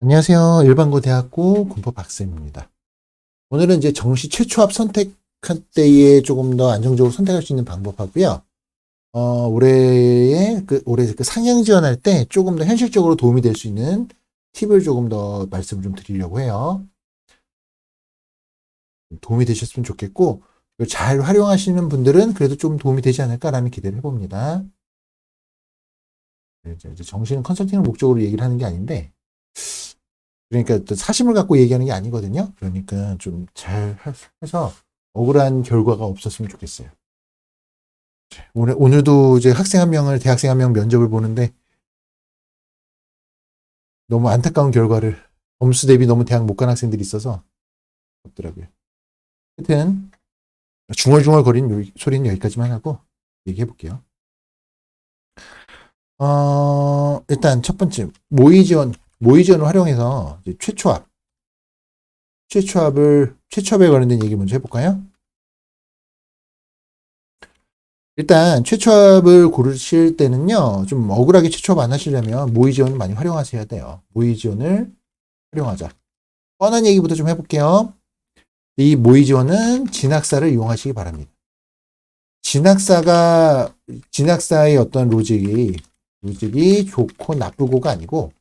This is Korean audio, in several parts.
안녕하세요. 일반고대학교 군법 박쌤입니다. 오늘은 이제 정시 최초합 선택할 때에 조금 더 안정적으로 선택할 수 있는 방법하고요. 어, 올해에 그 올해 그 상향 지원할 때 조금 더 현실적으로 도움이 될 수 있는 팁을 조금 더 말씀을 좀 드리려고 해요. 도움이 되셨으면 좋겠고 잘 활용하시는 분들은 그래도 좀 도움이 되지 않을까라는 기대를 해봅니다. 네, 이제 정시는 컨설팅을 목적으로 얘기를 하는 게 아닌데 그러니까 또 사심을 갖고 얘기하는 게 아니거든요. 그러니까 좀 잘 해서 억울한 결과가 없었으면 좋겠어요. 오늘, 오늘도 이제 학생 한 명을, 대학생 한 명 면접을 보는데 너무 안타까운 결과를 점수 대비 너무 대학 못 간 학생들이 있어서 없더라고요. 하여튼 중얼중얼거린 요- 소리는 여기까지만 하고 얘기해 볼게요. 어, 일단 첫 번째 모의 지원 모의 지원을 활용해서 최초합, 최초합을 최초합에 관련된 얘기 먼저 해볼까요? 일단 최초합을 고르실 때는요, 좀 억울하게 최초합 안 하시려면 모의 지원을 많이 활용하셔야 돼요. 모의 지원을 활용하자. 뻔한 얘기부터 좀 해볼게요. 이 모의 지원은 진학사를 이용하시기 바랍니다. 진학사가 진학사의 어떤 로직이 로직이 좋고 나쁘고가 아니고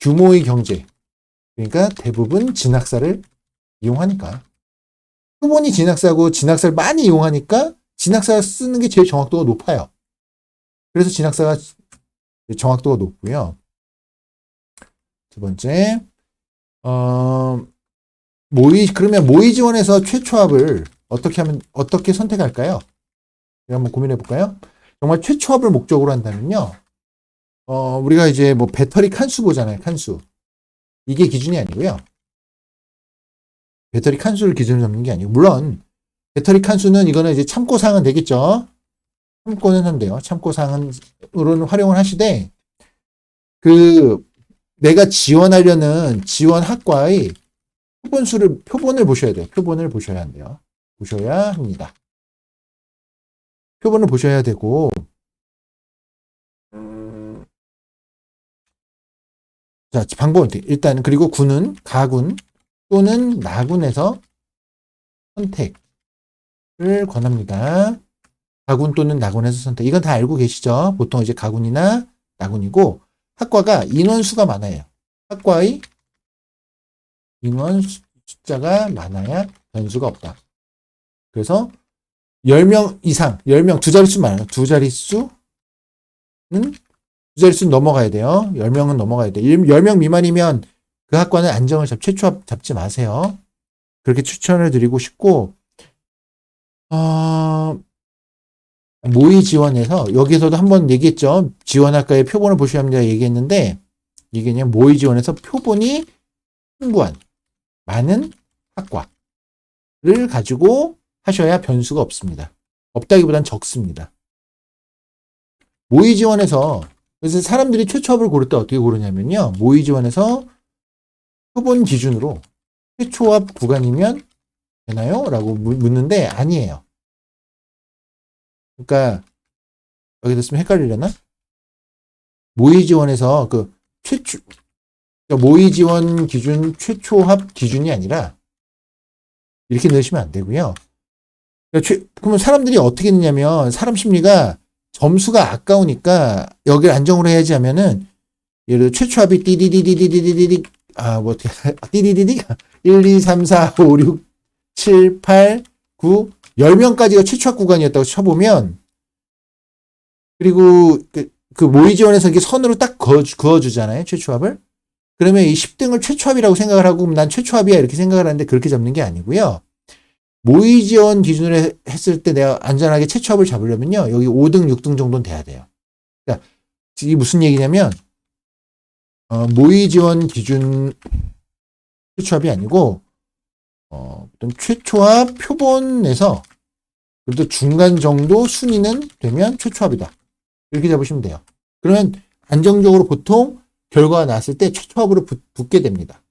규모의 경제. 그러니까 대부분 진학사를 이용하니까. 표본이 진학사고 진학사를 많이 이용하니까 진학사 쓰는 게 제일 정확도가 높아요. 그래서 진학사가 정확도가 높고요. 두 번째, 어, 모의, 그러면 모의 지원에서 최초 합을 어떻게 하면, 어떻게 선택할까요? 한번 고민해 볼까요? 정말 최초 합을 목적으로 한다면요. 어, 우리가 이제 뭐 배터리 칸수 보잖아요, 칸수. 이게 기준이 아니고요. 배터리 칸수를 기준으로 잡는 게 아니고, 물론, 배터리 칸수는 이거는 이제 참고사항은 되겠죠. 참고는 한대요. 참고사항으로는 활용을 하시되, 그, 내가 지원하려는 지원 학과의 표본수를, 표본을 보셔야 돼요. 표본을 보셔야 한대요. 보셔야 합니다. 표본을 보셔야 되고, 자, 방법은 어떻게? 일단, 그리고 군은 가군 또는 나군에서 선택을 권합니다. 가군 또는 나군에서 선택. 이건 다 알고 계시죠? 보통 이제 가군이나 나군이고, 학과가 인원수가 많아요. 학과의 인원 수- 숫자가 많아야 변수가 없다. 그래서 10명 이상, 10명, 두 자릿수 많아요. 두 자릿수는 두 자릿수 넘어가야 돼요. 10명은 넘어가야 돼. 10명 미만이면 그 학과는 안정을 잡, 최초합 잡지 마세요. 그렇게 추천을 드리고 싶고, 어, 모의 지원에서, 여기서도 한번 얘기했죠. 지원학과의 표본을 보셔야 합니다. 얘기했는데, 이게 그냥 모의 지원에서 표본이 풍부한, 많은 학과를 가지고 하셔야 변수가 없습니다. 없다기보단 적습니다. 모의 지원에서 그래서 사람들이 최초합을 고를 때 어떻게 고르냐면요. 모의 지원에서 표본 기준으로 최초합 구간이면 되나요? 라고 묻- 묻는데 아니에요. 그러니까 여기 됐으면 헷갈리려나? 모의 지원에서 그 최초 그러니까 모의 지원 기준 최초합 기준이 아니라 이렇게 넣으시면 안 되고요. 그러니까 최- 그러면 사람들이 어떻게 넣냐면 사람 심리가 점수가 아까우니까 여기를 안정으로 해야지 하면은 예를 들어 최초 합이 띠디디디디디디디 아뭐 어떻게 띠디디디 1 2 3 4 5 6 7 8 9 10명까지가 최초 합 구간이었다고 쳐보면 그리고 그, 그 모의 지원에서 이게 선으로 딱 그어, 그어주잖아요 최초 합을. 그러면 이 10등을 최초 합이라고 생각을 하고 난 최초 합이야 이렇게 생각을 하는데 그렇게 잡는 게 아니고요 모의 지원 기준으로 해- 했을 때 내가 안전하게 최초합을 잡으려면요. 여기 5등, 6등 정도는 돼야 돼요. 그러니까 이게 무슨 얘기냐면 어, 모의 지원 기준 최초합이 아니고 어, 어떤 최초합 표본에서 그래도 중간 정도 순위는 되면 최초합이다. 이렇게 잡으시면 돼요. 그러면 안정적으로 보통 결과가 나왔을 때 최초합으로 붙, 붙게 됩니다.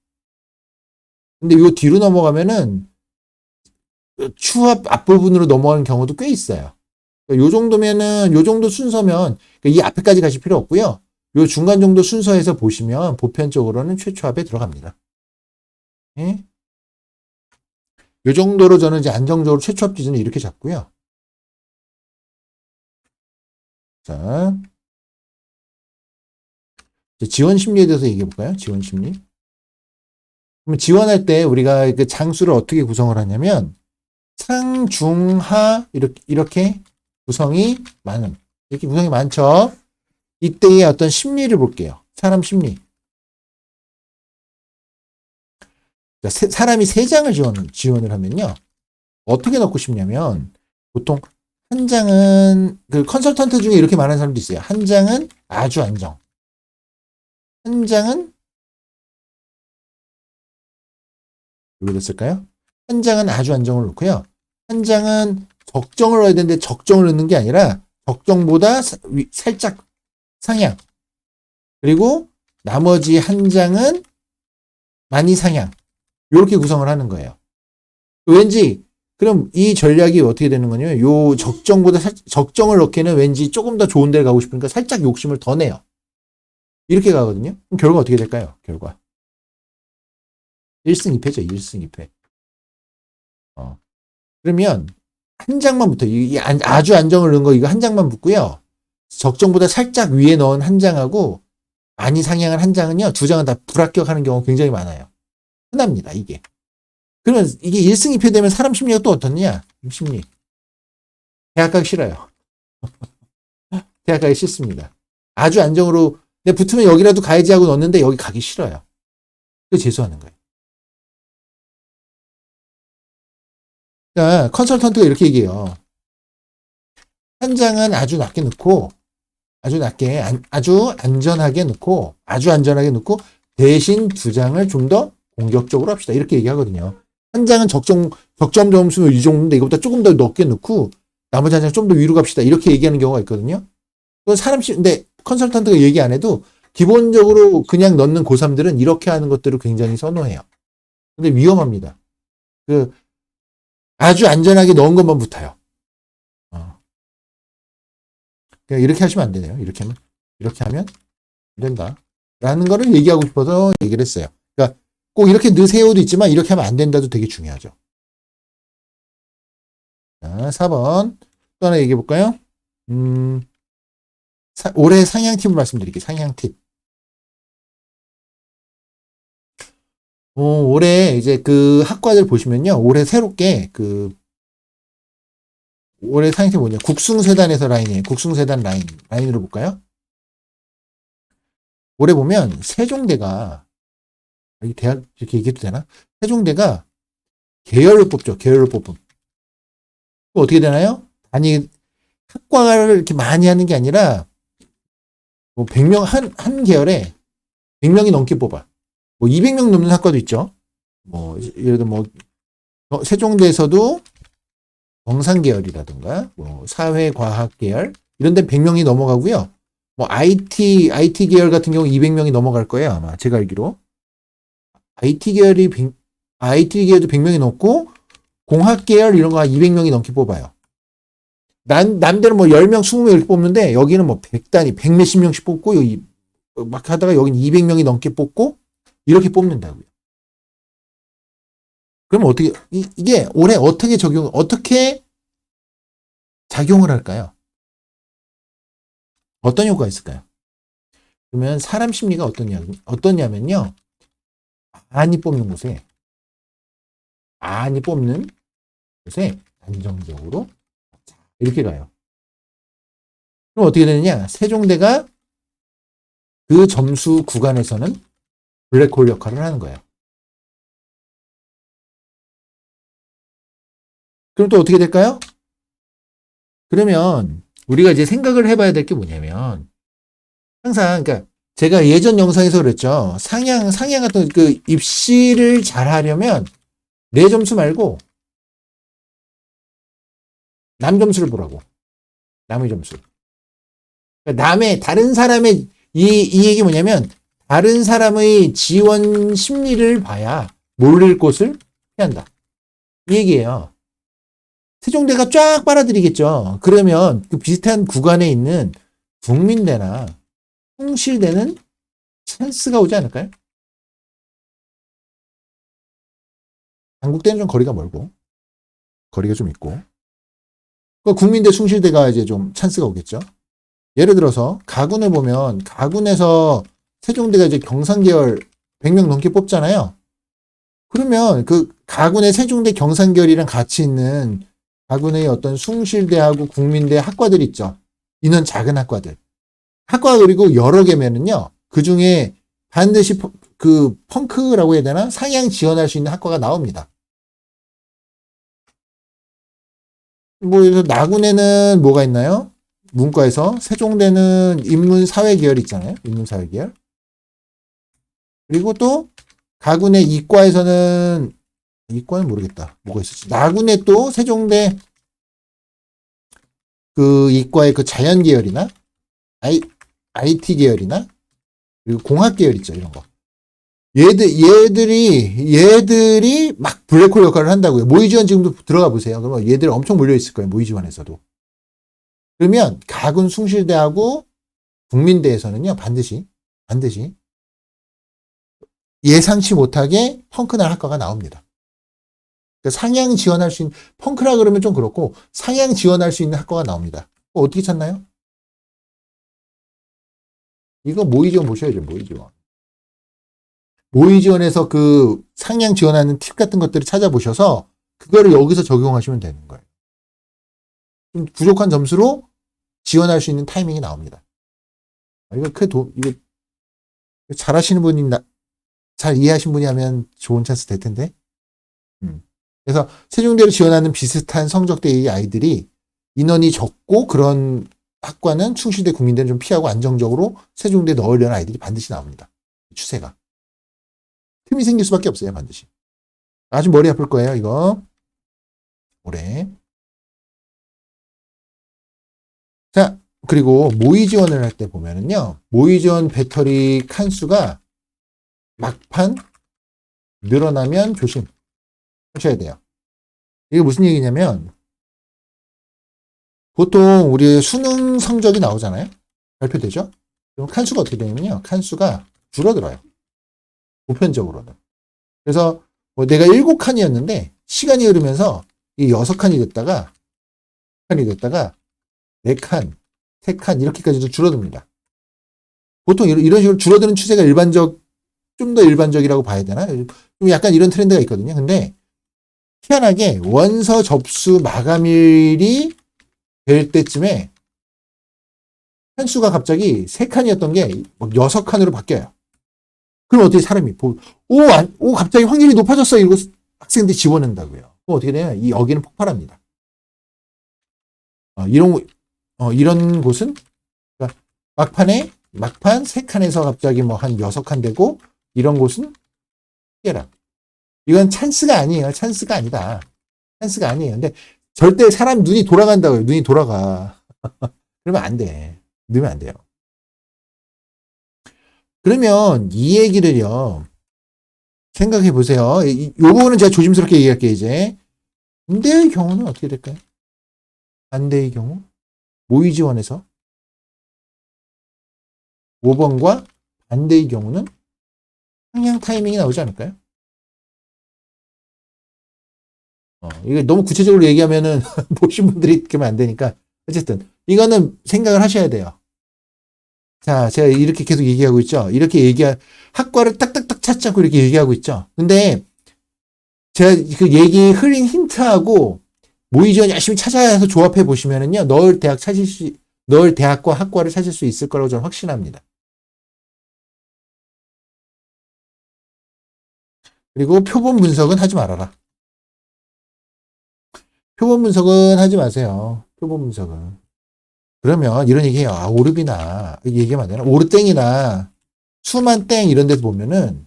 근데 요 뒤로 넘어가면은 추합 앞부분으로 넘어가는 경우도 꽤 있어요. 요 정도면은 요 정도 순서면 이 앞에까지 가실 필요 없고요. 요 중간 정도 순서에서 보시면 보편적으로는 최초합에 들어갑니다. 예? 요 정도로 저는 이제 안정적으로 최초합 기준을 이렇게 잡고요. 자, 지원 심리에 대해서 얘기해 볼까요? 지원 심리. 그럼 지원할 때 우리가 그 장수를 어떻게 구성을 하냐면 상, 중, 하 이렇게 이렇게 구성이 많은 이렇게 구성이 많죠. 이때의 어떤 심리를 볼게요. 사람 심리. 자, 세- 사람이 세 장을 지원, 지원을 하면요. 어떻게 넣고 싶냐면, 보통 한 장은, 그 컨설턴트 중에 이렇게 말하는 사람도 있어요. 한 장은 아주 안정. 한 장은, 여기 됐을까요? 한 장은 아주 안정을 넣고요. 한 장은 적정을 넣어야 되는데 적정을 넣는 게 아니라 적정보다 살짝 상향. 그리고 나머지 한 장은 많이 상향. 이렇게 구성을 하는 거예요. 왠지 그럼 이 전략이 어떻게 되는 거냐면 요 적정보다 살- 적정을 넣기에는 왠지 조금 더 좋은 데를 가고 싶으니까 살짝 욕심을 더 내요. 이렇게 가거든요. 그럼 결과 어떻게 될까요? 결과 1승 2패죠. 1승 2패. 어. 그러면 한 장만 붙어. 이, 이 안- 아주 안정을 넣은 거 이거 한 장만 붙고요. 적정보다 살짝 위에 넣은 한 장하고 많이 상향한 한 장은요. 두 장은 다 불합격하는 경우가 굉장히 많아요. 흔합니다, 이게. 그러면 이게 1승 2패 되면 사람 심리가 또 어떻냐? 심리. 대학 가기 싫어요. 대학 가기 싫습니다. 아주 안정으로, 내 붙으면 여기라도 가야지 하고 넣었는데 여기 가기 싫어요. 그 재수하는 거예요. 그러니까 컨설턴트가 이렇게 얘기해요. 한 장은 아주 낮게 넣고, 아주 낮게, 안- 아주 안전하게 넣고, 아주 안전하게 넣고, 대신 두 장을 좀 더 공격적으로 합시다. 이렇게 얘기하거든요. 한 장은 적정, 적정 점수는 이 정도인데 이것보다 조금 더 높게 넣고 나머지 한 장 좀 더 위로 갑시다. 이렇게 얘기하는 경우가 있거든요. 그 사람, 시- 근데 컨설턴트가 얘기 안 해도 기본적으로 그냥 넣는 고3들은 이렇게 하는 것들을 굉장히 선호해요. 근데 위험합니다. 그, 아주 안전하게 넣은 것만 붙어요. 어. 이렇게 하시면 안 되네요. 이렇게 하면. 이렇게 하면 안 된다. 라는 거를 얘기하고 싶어서 얘기를 했어요. 그러니까 꼭 이렇게 넣으세요도 있지만 이렇게 하면 안 된다도 되게 중요하죠. 자, 4번. 또 하나 얘기해 볼까요? 음, 사- 올해 상향 팁을 말씀드릴게요. 상향 팁. 어, 올해 이제 그 학과들 보시면요. 올해 새롭게 그 올해 팁 뭐냐? 국숭세단에서 라인이에요. 국숭세단 라인. 라인으로 볼까요? 올해 보면 세종대가 이 대학 이렇게 얘기해도 되나? 세종대가 계열을 뽑죠. 계열을 뽑음. 어떻게 되나요? 아니 학과를 이렇게 많이 하는 게 아니라 뭐 100명 한, 한 계열에 100명이 넘게 뽑아. 뭐 200명 넘는 학과도 있죠. 뭐 예를 들어 뭐 어, 세종대에서도 정상 계열이라든가 뭐 사회 과학 계열 이런 데 100명이 넘어가고요. 뭐 IT IT 계열 같은 경우 200명이 넘어갈 거예요, 아마 제가 알기로. IT 계열이 100, IT 계열도 100명이 넘고 공학 계열 이런 거 200명이 넘게 뽑아요. 남, 남들은 뭐 10명, 20명 이렇게 뽑는데 여기는 뭐 100단위, 100 몇십 명씩 뽑고 여기 막 하다가 여기는 200명이 넘게 뽑고 이렇게 뽑는다고요. 그럼 어떻게 이, 이게 올해 어떻게 적용 어떻게 작용을 할까요? 어떤 효과가 있을까요? 그러면 사람 심리가 어떠냐 어떠냐면요. 많이 뽑는 곳에 많이 뽑는 곳에 안정적으로 이렇게 가요. 그럼 어떻게 되느냐? 세종대가 그 점수 구간에서는 블랙홀 역할을 하는 거예요. 그럼 또 어떻게 될까요? 그러면 우리가 이제 생각을 해봐야 될 게 뭐냐면 항상 그러니까 제가 예전 영상에서 그랬죠. 상향 상향 같은 그 입시를 잘 하려면 내 점수 말고 남 점수를 보라고. 남의 점수. 그러니까 남의 다른 사람의 이, 이 얘기 뭐냐면 다른 사람의 지원 심리를 봐야 몰릴 곳을 피한다. 이 얘기예요. 세종대가 쫙 빨아들이겠죠. 그러면 그 비슷한 구간에 있는 국민대나 숭실되는 찬스가 오지 않을까요? 한국대는 좀 거리가 멀고 거리가 좀 있고 그 국민대 숭실대가 이제 좀 찬스가 오겠죠. 예를 들어서 가군에 보면 가군에서 세종대가 이제 경상 계열 100명 넘게 뽑잖아요. 그러면 그 가군의 세종대 경상 계열이랑 같이 있는 가군의 어떤 숭실대하고 국민대 학과들 있죠. 인원 작은 학과들. 학과 그리고 여러 개면은요. 그 중에 반드시 펑- 그 펑크라고 해야 되나? 상향 지원할 수 있는 학과가 나옵니다. 뭐, 그래서 나군에는 뭐가 있나요? 문과에서 세종대는 인문사회 계열 있잖아요. 인문사회 계열. 그리고 또 가군의 이과에서는 이과는 모르겠다. 뭐가 있었지? 나군에 또 세종대 그 이과의 그 자연 계열이나 I, IT 계열이나 그리고 공학 계열 있죠. 이런 거. 얘들 얘들이 얘들이 막 블랙홀 역할을 한다고요. 모의 지원 지금도 들어가 보세요. 그러면 얘들 엄청 몰려 있을 거예요. 모의 지원에서도. 그러면 가군 숭실대하고 국민대에서는요. 반드시 반드시 예상치 못하게 펑크날 학과가 나옵니다. 그러니까 상향 지원할 수 있는 펑크라 그러면 좀 그렇고 상향 지원할 수 있는 학과가 나옵니다. 그거 어떻게 찾나요? 이거 모의 지원 보셔야죠. 모의 지원. 모의 지원에서 그 상향 지원하는 팁 같은 것들을 찾아보셔서 그거를 여기서 적용하시면 되는 거예요. 좀 부족한 점수로 지원할 수 있는 타이밍이 나옵니다. 아, 이거 그 도, 이거 잘하시는 분이 나, 잘 이해하신 분이 하면 좋은 찬스 될 텐데. 음. 그래서 세종대를 지원하는 비슷한 성적대의 아이들이 인원이 적고 그런 학과는 충실대 국민대는 좀 피하고 안정적으로 세종대에 넣으려는 아이들이 반드시 나옵니다. 추세가. 틈이 생길 수밖에 없어요, 반드시. 아주 머리 아플 거예요, 이거. 올해. 자, 그리고 모의 지원을 할 때 보면은요, 모의 지원 배터리 칸수가 막판 늘어나면 조심 하셔야 돼요. 이게 무슨 얘기냐면, 보통 우리 수능 성적이 나오잖아요? 발표되죠? 그럼 칸수가 어떻게 되냐면요, 칸수가 줄어들어요. 보편적으로는. 그래서 뭐 내가 일곱 칸이었는데, 시간이 흐르면서 이 여섯 칸이 됐다가, 칸이 됐다가, 네 칸, 세 칸, 이렇게까지도 줄어듭니다. 보통 이런 식으로 줄어드는 추세가 일반적, 좀 더 일반적이라고 봐야 되나? 좀 약간 이런 트렌드가 있거든요. 근데, 희한하게 원서 접수 마감일이 될 때쯤에 칸수가 갑자기 세 칸이었던 게막 여섯 칸으로 바뀌어요. 그럼 어떻게 사람이 보, 오, 안, 오, 갑자기 확률이 높아졌어. 이러고 학생들이 지원한다고요. 그럼 어떻게 되냐면 이 여기는 폭발합니다. 어, 이런, 어, 이런 곳은 그러니까 막판에, 막판 세 칸에서 갑자기 뭐 한 여섯 칸 되고 이런 곳은 피해라. 이건 찬스가 아니에요. 찬스가 아니다. 찬스가 아니에요. 근데 절대 사람 눈이 돌아간다고요. 눈이 돌아가. 그러면 안 돼. 넣으면 안 돼요. 그러면 이 얘기를요. 생각해 보세요. 요거는 제가 조심스럽게 얘기할게요, 이제. 반대의 경우는 어떻게 될까요? 반대의 경우? 모의 지원에서 5번과 반대의 경우는 상향 타이밍이 나오지 않을까요? 어, 이게 너무 구체적으로 얘기하면은 보신 분들이 그러면 안 되니까 어쨌든 이거는 생각을 하셔야 돼요. 자, 제가 이렇게 계속 얘기하고 있죠. 이렇게 얘기하 학과를 딱딱딱 찾지 않고 이렇게 얘기하고 있죠. 근데 제가 그 얘기 흐린 힌트하고 모의 지원 열심히 찾아서 조합해 보시면은요. 넣을 대학 찾을 수 넣을 대학과 학과를 찾을 수 있을 거라고 저는 확신합니다. 그리고 표본 분석은 하지 말아라. 표본 분석은 하지 마세요. 표본 분석은. 그러면 이런 얘기해요. 아, 오르비나, 얘기하면 안 되나? 오르땡이나, 수만 땡 이런 데서 보면은,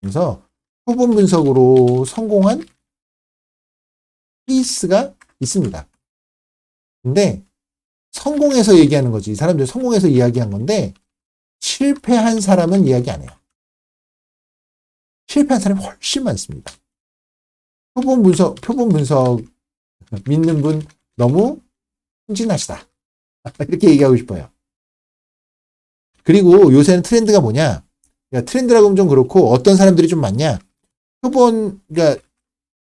그래서 표본 분석으로 성공한 케이스가 있습니다. 근데 성공해서 얘기하는 거지. 이 사람들 성공해서 이야기한 건데, 실패한 사람은 이야기 안 해요. 실패한 사람이 훨씬 많습니다. 표본 분석, 표본 분석 믿는 분 너무 순진하시다. 이렇게 얘기하고 싶어요. 그리고 요새는 트렌드가 뭐냐? 그러니까 트렌드라고 하면 좀 그렇고 어떤 사람들이 좀 많냐? 표본, 그러니까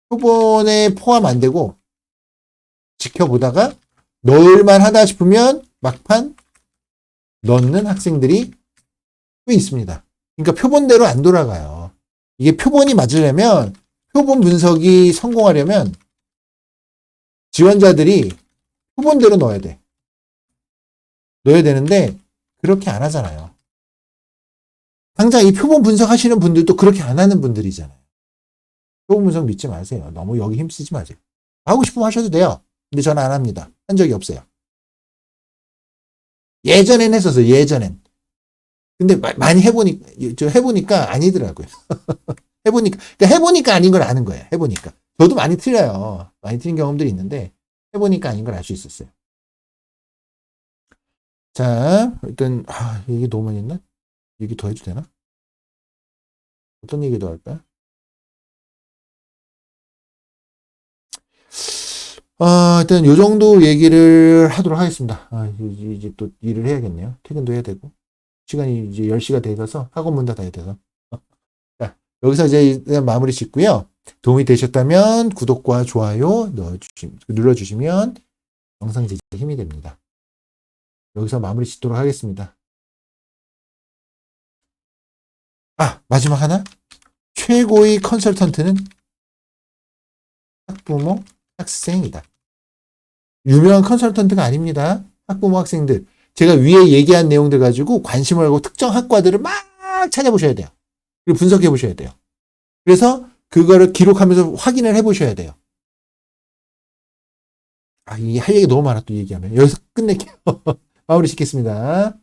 표본에 포함 안 되고 지켜보다가 넣을만 하다 싶으면 막판 넣는 학생들이 꽤 있습니다. 그러니까 표본대로 안 돌아가요. 이게 표본이 맞으려면 표본 분석이 성공하려면 지원자들이 표본대로 넣어야 돼. 넣어야 되는데 그렇게 안 하잖아요. 당장 이 표본 분석하시는 분들도 그렇게 안 하는 분들이잖아요. 표본 분석 믿지 마세요. 너무 여기 힘쓰지 마세요. 하고 싶으면 하셔도 돼요. 근데 저는 안 합니다. 한 적이 없어요. 예전엔 했었어요. 예전엔. 근데 마- 많이 해보니까 저 해보니까 아니더라고요. 해보니까 그러니까 해보니까 아닌 걸 아는 거예요. 해보니까 저도 많이 틀려요. 많이 틀린 경험들이 있는데 해보니까 아닌 걸 알 수 있었어요. 자 일단 아, 얘기 너무 많이 했나? 얘기 더 해도 되나? 어떤 얘기 더 할까? 아, 일단 요 정도 얘기를 하도록 하겠습니다. 아, 이제, 이제 또 일을 해야겠네요. 퇴근도 해야 되고. 시간이 이제 10시가 돼가서 학원 문 닫아야 돼서. 자, 여기서 이제 마무리 짓고요. 도움이 되셨다면 구독과 좋아요 넣어주시, 눌러주시면 영상 제작에 힘이 됩니다. 여기서 마무리 짓도록 하겠습니다. 아, 마지막 하나? 최고의 컨설턴트는 학부모, 학생이다. 유명한 컨설턴트가 아닙니다. 학부모, 학생들. 제가 위에 얘기한 내용들 가지고 관심을 갖고 특정 학과들을 막 찾아보셔야 돼요. 그리고 분석해 보셔야 돼요. 그래서 그거를 기록하면서 확인을 해 보셔야 돼요. 아, 이게 할 얘기 너무 많아 또 얘기하면. 여기서 끝낼게요. 마무리 짓겠습니다.